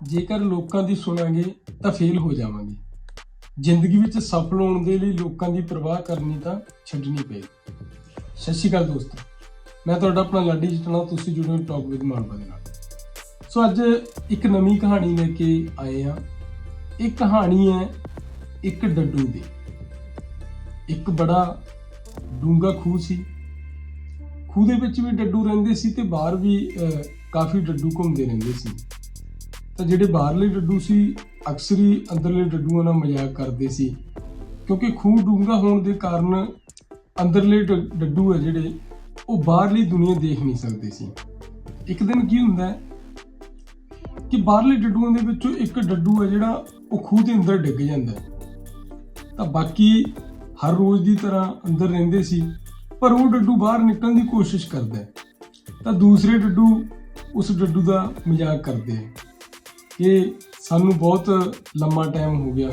ਜੇਕਰ ਲੋਕਾਂ ਦੀ ਸੁਣਾਂਗੇ ਤਾਂ ਫੇਲ ਹੋ ਜਾਵਾਂਗੇ। ਜ਼ਿੰਦਗੀ ਵਿੱਚ ਸਫਲ ਹੋਣ ਦੇ ਲਈ ਲੋਕਾਂ ਦੀ ਪਰਵਾਹ ਕਰਨੀ ਤਾਂ ਛੱਡਣੀ ਪਏਗੀ। ਸਤਿ ਸ਼੍ਰੀ ਅਕਾਲ ਦੋਸਤੋ, ਮੈਂ ਤੁਹਾਡਾ ਆਪਣਾ ਲਾਡੀ ਜਟਣਾ ਤੁਸੀਂ ਜੁੜੇ ਹੋ ਟਾਕ ਵਿਦ ਮਾਨਵਾ ਦੇ ਨਾਲ। ਸੋ ਅੱਜ ਇੱਕ ਨਵੀਂ ਕਹਾਣੀ ਲੈ ਕੇ ਆਏ ਹਾਂ। ਇਹ ਕਹਾਣੀ ਹੈ ਇੱਕ ਡੱਡੂ ਦੀ। ਇੱਕ ਬੜਾ ਡੂੰਗਾ ਖੂਹ ਸੀ। ਖੂਹ ਦੇ ਵਿੱਚ ਵੀ ਡੱਡੂ ਰਹਿੰਦੇ ਸੀ ਤੇ ਬਾਹਰ ਵੀ ਕਾਫੀ ਡੱਡੂ ਘੁੰਮਦੇ ਰਹਿੰਦੇ ਸੀ। ਤਾਂ ਜਿਹੜੇ ਬਾਹਰਲੇ ਡੱਡੂ ਸੀ, ਅਕਸਰ ਹੀ ਅੰਦਰਲੇ ਡੱਡੂਆਂ ਨਾਲ ਮਜ਼ਾਕ ਕਰਦੇ ਸੀ। ਕਿਉਂਕਿ ਖੂਹ ਡੂੰਘਾ ਹੋਣ ਦੇ ਕਾਰਨ ਅੰਦਰਲੇ ਡੱਡੂ ਹੈ ਜਿਹੜੇ, ਉਹ ਬਾਹਰਲੀ ਦੁਨੀਆ ਦੇਖ ਨਹੀਂ ਸਕਦੇ ਸੀ। ਇੱਕ ਦਿਨ ਕੀ ਹੁੰਦਾ ਕਿ ਬਾਹਰਲੇ ਡੱਡੂਆਂ ਦੇ ਵਿੱਚੋਂ ਇੱਕ ਡੱਡੂ ਹੈ ਜਿਹੜਾ, ਉਹ ਖੂਹ ਦੇ ਅੰਦਰ ਡਿੱਗ ਜਾਂਦਾ ਤਾਂ ਬਾਕੀ ਹਰ ਰੋਜ਼ ਦੀ ਤਰ੍ਹਾਂ ਅੰਦਰ ਰਹਿੰਦੇ ਸੀ, ਪਰ ਉਹ ਡੱਡੂ ਬਾਹਰ ਨਿਕਲਣ ਦੀ ਕੋਸ਼ਿਸ਼ ਕਰਦਾ ਤਾਂ ਦੂਸਰੇ ਡੱਡੂ ਉਸ ਡੱਡੂ ਦਾ ਮਜ਼ਾਕ ਕਰਦੇ ਆ ਕਿ ਸਾਨੂੰ ਬਹੁਤ ਲੰਮਾ ਟਾਈਮ ਹੋ ਗਿਆ।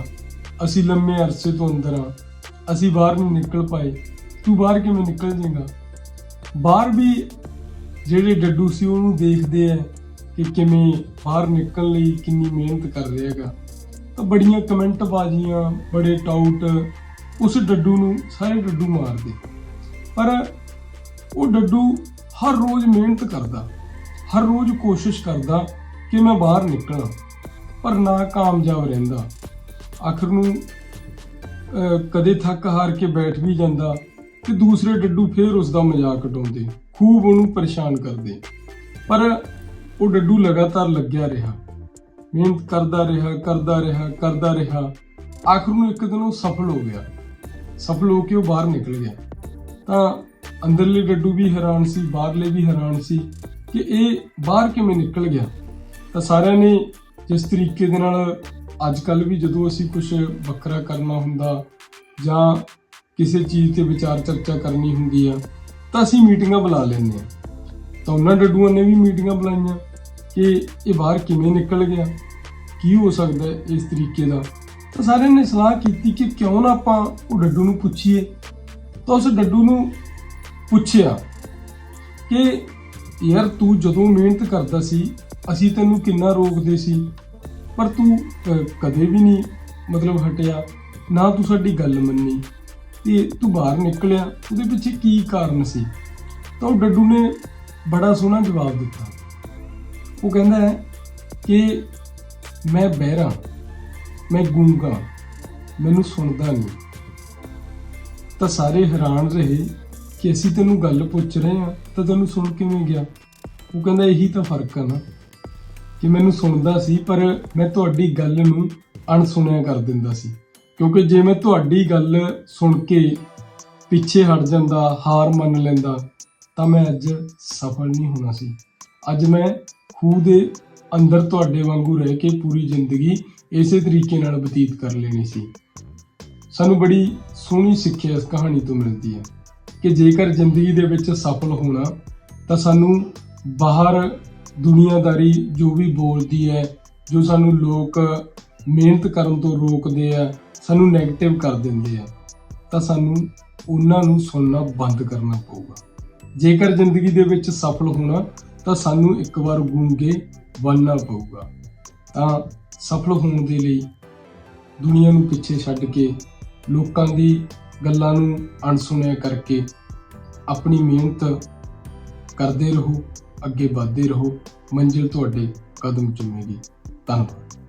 ਅਸੀਂ ਲੰਮੇ ਅਰਸੇ ਤੋਂ ਅੰਦਰ ਆ ਅਸੀਂ ਬਾਹਰ ਨਹੀਂ ਨਿਕਲ ਪਾਏ। ਤੂੰ ਬਾਹਰ ਕਿਵੇਂ ਨਿਕਲ ਜੇਗਾ ਬਾਹਰ ਵੀ ਜਿਹੜੇ ਡੱਡੂ ਸੀ ਉਹਨੂੰ ਦੇਖਦੇ ਆ ਕਿ ਕਿਵੇਂ ਬਾਹਰ ਨਿਕਲਣ ਲਈ ਕਿੰਨੀ ਮਿਹਨਤ ਕਰ ਰਿਹਾ ਹੈਗਾ। ਤਾਂ ਬੜੀਆਂ ਕਮੈਂਟ ਬਾਜ਼ੀਆਂ, ਬੜੇ ਟਾਊਟ ਉਸ ਡੱਡੂ ਨੂੰ, ਸਾਰੇ ਡੱਡੂ ਮਾਰਦੇ। ਪਰ ਉਹ ਡੱਡੂ ਹਰ ਰੋਜ਼ ਮਿਹਨਤ ਕਰਦਾ, ਹਰ ਰੋਜ਼ ਕੋਸ਼ਿਸ਼ ਕਰਦਾ ਕਿ ਮੈਂ ਬਾਹਰ ਨਿਕਲਾਂ, ਪਰ ਨਾ ਕਾਮਯਾਬ ਰਹਿੰਦਾ। ਆਖਰ ਨੂੰ ਕਦੇ ਥੱਕ ਹਾਰ ਕੇ ਬੈਠ ਵੀ ਜਾਂਦਾ ਤੇ ਦੂਸਰੇ ਡੱਡੂ ਫੇਰ ਉਸ ਦਾ ਮਜ਼ਾਕ ਉਡਾਉਂਦੇ, ਖੂਬ ਉਹਨੂੰ ਪਰੇਸ਼ਾਨ ਕਰਦੇ। ਪਰ ਉਹ ਡੱਡੂ ਲਗਾਤਾਰ ਲੱਗਿਆ ਰਿਹਾ। ਮਿਹਨਤ ਕਰਦਾ ਰਿਹਾ ਕਰਦਾ ਰਿਹਾ ਕਰਦਾ ਰਿਹਾ। ਆਖਰ ਨੂੰ ਇੱਕ ਦਿਨ ਉਹ ਸਫਲ ਹੋ ਗਿਆ। ਸਫਲ ਹੋ ਕੇ ਉਹ ਬਾਹਰ ਨਿਕਲ ਗਿਆ। ਤਾਂ ਅੰਦਰਲੇ ਡੱਡੂ ਵੀ ਹੈਰਾਨ ਸੀ, ਬਾਹਰਲੇ ਵੀ ਹੈਰਾਨ ਸੀ ਕਿ ਇਹ ਬਾਹਰ ਕਿਵੇਂ ਨਿਕਲ ਗਿਆ? ਤਾਂ ਸਾਰਿਆਂ ਨੇ ਜਿਸ ਤਰੀਕੇ ਦੇ ਨਾਲ ਅੱਜ ਕੱਲ ਵੀ ਜਦੋਂ ਅਸੀਂ ਕੁਝ ਵੱਖਰਾ ਕਰਨਾ ਹੁੰਦਾ ਜਾਂ ਕਿਸੇ ਚੀਜ਼ ਤੇ ਵਿਚਾਰ ਚਰਚਾ ਕਰਨੀ ਹੁੰਦੀ ਆ, ਤਾਂ ਅਸੀਂ ਮੀਟਿੰਗਾਂ ਬੁਲਾ ਲੈਂਦੇ ਆ ਤਾਂ ਉਹਨਾਂ ਡੱਡੂਆਂ ਨੇ ਵੀ ਮੀਟਿੰਗਾਂ ਬੁਲਾਈਆਂ ਕਿ ਇਹ ਬਾਹਰ ਕਿਵੇਂ ਨਿਕਲ ਗਿਆ, ਕੀ ਹੋ ਸਕਦਾ ਇਸ ਤਰੀਕੇ ਦਾ। ਤਾਂ ਸਾਰਿਆਂ ਨੇ ਸਲਾਹ ਕੀਤੀ ਕਿ ਕਿਉਂ ਨਾ ਆਪਾਂ ਉਹ ਡੱਡੂ ਨੂੰ ਪੁੱਛੀਏ। ਤਾਂ ਉਸ ਡੱਡੂ ਨੂੰ ਪੁੱਛਿਆ ਕਿ ਯਾਰ ਤੂੰ ਜਦੋਂ ਮਿਹਨਤ ਕਰਦਾ ਸੀ ਅਸੀਂ ਤੈਨੂੰ ਕਿੰਨਾ ਰੋਕਦੇ ਸੀ, ਪਰ ਤੂੰ ਕਦੇ ਵੀ ਨਹੀਂ ਮਤਲਬ ਹਟਿਆ, ਨਾ ਤੂੰ ਸਾਡੀ ਗੱਲ ਮੰਨੀ। ਤੇ ਤੂੰ ਬਾਹਰ ਨਿਕਲਿਆ, ਉਹਦੇ ਪਿੱਛੇ ਕੀ ਕਾਰਨ ਸੀ? ਤਾਂ ਉਹ ਡੱਡੂ ਨੇ ਬੜਾ ਸੋਹਣਾ ਜਵਾਬ ਦਿੱਤਾ। ਉਹ ਕਹਿੰਦਾ ਹੈ ਕਿ ਮੈਂ ਬਹਿਰਾ, ਮੈਂ ਗੂੰਗਾ, ਮੈਨੂੰ ਸੁਣਦਾ ਨਹੀਂ। ਤਾਂ ਸਾਰੇ ਹੈਰਾਨ ਰਹੇ ਕਿ ਅਸੀਂ ਤੈਨੂੰ ਗੱਲ ਪੁੱਛ ਰਹੇ ਹਾਂ, ਤਾਂ ਤੈਨੂੰ ਸੁਣ ਕਿਵੇਂ ਗਿਆ? ਉਹ ਕਹਿੰਦਾ, ਇਹੀ ਤਾਂ ਫ਼ਰਕ ਆ ਨਾ। ਕਿ ਮੈਨੂੰ ਸੁਣਦਾ ਸੀ, ਪਰ ਮੈਂ ਤੁਹਾਡੀ ਗੱਲ ਨੂੰ ਅਣਸੁਣਿਆ ਕਰ ਦਿੰਦਾ ਸੀ। ਕਿਉਂਕਿ ਜੇ ਮੈਂ ਤੁਹਾਡੀ ਗੱਲ ਸੁਣ ਕੇ ਪਿੱਛੇ ਹਟ ਜਾਂਦਾ, ਹਾਰ ਮੰਨ ਲੈਂਦਾ, ਤਾਂ ਮੈਂ ਅੱਜ ਸਫਲ ਨਹੀਂ ਹੋਣਾ ਸੀ। ਅੱਜ ਮੈਂ ਖੂਹ ਦੇ ਅੰਦਰ ਤੁਹਾਡੇ ਵਾਂਗੂ ਰਹਿ ਕੇ ਪੂਰੀ ਜ਼ਿੰਦਗੀ ਇਸੇ ਤਰੀਕੇ ਨਾਲ ਬਤੀਤ ਕਰ ਲੈਣੀ ਸੀ। ਸਾਨੂੰ ਬੜੀ ਸੋਹਣੀ ਸਿੱਖਿਆ ਇਸ ਕਹਾਣੀ ਤੋਂ ਮਿਲਦੀ ਹੈ ਕਿ ਜੇਕਰ ਜ਼ਿੰਦਗੀ ਦੇ ਵਿੱਚ ਸਫਲ ਹੋਣਾ, ਤਾਂ ਸਾਨੂੰ ਬਾਹਰ ਦੁਨੀਆਦਾਰੀ ਜੋ ਵੀ ਬੋਲਦੀ ਹੈ, ਜੋ ਸਾਨੂੰ ਲੋਕ ਮਿਹਨਤ ਕਰਨ ਤੋਂ ਰੋਕਦੇ ਆ, ਸਾਨੂੰ 네ਗੇਟਿਵ ਕਰ ਦਿੰਦੇ ਆ, ਤਾਂ ਸਾਨੂੰ ਉਹਨਾਂ ਨੂੰ ਸੁਣਨਾ ਬੰਦ ਕਰਨਾ ਪਊਗਾ। ਜੇਕਰ ਜ਼ਿੰਦਗੀ ਦੇ ਵਿੱਚ ਸਫਲ ਹੋਣਾ, ਤਾਂ ਸਾਨੂੰ ਇੱਕ ਵਾਰ ਗੂੰਗੇ ਬਣਨਾ ਪਊਗਾ। ਤਾਂ ਸਫਲ ਹੋਣ ਦੇ ਲਈ ਦੁਨੀਆ ਨੂੰ ਪਿੱਛੇ ਛੱਡ ਕੇ ਲੋਕਾਂ ਦੀ ਗੱਲਾਂ ਨੂੰ ਅਣਸੁਣਿਆ ਕਰਕੇ ਆਪਣੀ ਮਿਹਨਤ ਕਰਦੇ ਰਹੋ। ਅੱਗੇ ਵਧਦੇ ਰਹੋ। ਮੰਜ਼ਿਲ ਤੁਹਾਡੇ ਕਦਮ ਚੁੰਮੇਗੀ। ਧੰਨਵਾਦ।